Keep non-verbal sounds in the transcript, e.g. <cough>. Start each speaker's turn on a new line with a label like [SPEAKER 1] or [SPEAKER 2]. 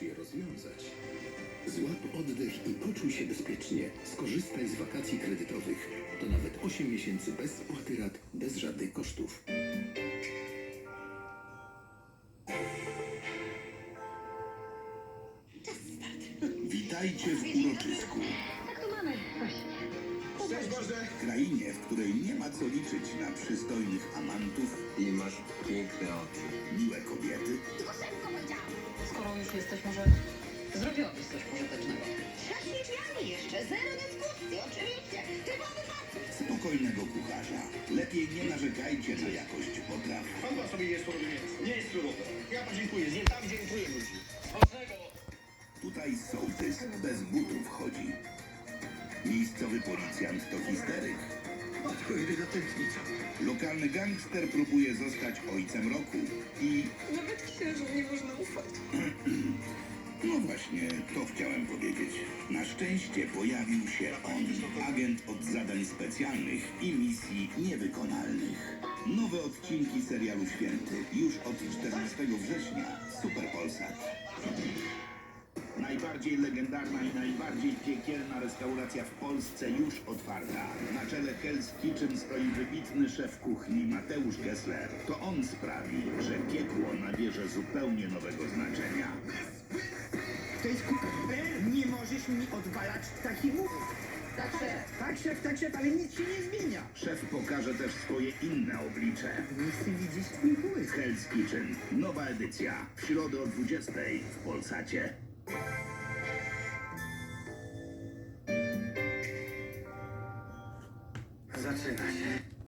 [SPEAKER 1] umiesz je rozwiązać. Złap oddech i poczuj się bezpiecznie. Skorzystaj z wakacji kredytowych. To nawet 8 miesięcy bez spłaty rat, bez żadnych kosztów.
[SPEAKER 2] Witajcie w uroczysku.
[SPEAKER 3] Tak to mamy.
[SPEAKER 4] Szczęść Boże!
[SPEAKER 2] Krainie, w której nie ma co liczyć na przystojnych amantów,
[SPEAKER 4] I masz piękne oczy.
[SPEAKER 2] miłe kobiety,
[SPEAKER 3] już jesteś, może zrobiłabyś coś pożytecznego.
[SPEAKER 5] Drzwiami jeszcze, zero dyskusji, oczywiście. Typowy facet.
[SPEAKER 2] spokojnego kucharza. Lepiej nie narzekajcie na jakość potraw.
[SPEAKER 4] Pan ma sobie jest surowy mięso. Nie jest surowe. Ja podziękuję. Zjem tam, gdzie nie czuję ludzi.
[SPEAKER 2] Tutaj sołtys bez butów chodzi. Miejscowy policjant to histeryk.
[SPEAKER 4] Matko jedyna tętnica.
[SPEAKER 2] Lokalny gangster próbuje zostać ojcem roku. I
[SPEAKER 3] Nawet księżom nie można ufać. <clears throat>
[SPEAKER 2] no właśnie, to chciałem powiedzieć. Na szczęście pojawił się on, agent od zadań specjalnych i misji niewykonalnych. Nowe odcinki serialu Święty już od 14 września. Super Polsat. Najbardziej legendarna i najbardziej piekielna restauracja w Polsce już otwarta. Na czele Hell's Kitchen stoi wybitny szef kuchni Mateusz Kessler. To on sprawi, że piekło nabierze zupełnie nowego znaczenia.
[SPEAKER 6] To jest. Nie możesz mi odwalać takich mów.
[SPEAKER 3] Tak szef,
[SPEAKER 6] tak szef, tak szef, ale nic się nie zmienia.
[SPEAKER 2] Szef pokaże też swoje inne oblicze.
[SPEAKER 6] Nie chcę widzieć twoich łez.
[SPEAKER 2] Hell's Kitchen. Nowa edycja. W środę o 20 w Polsacie. Zaczyna się.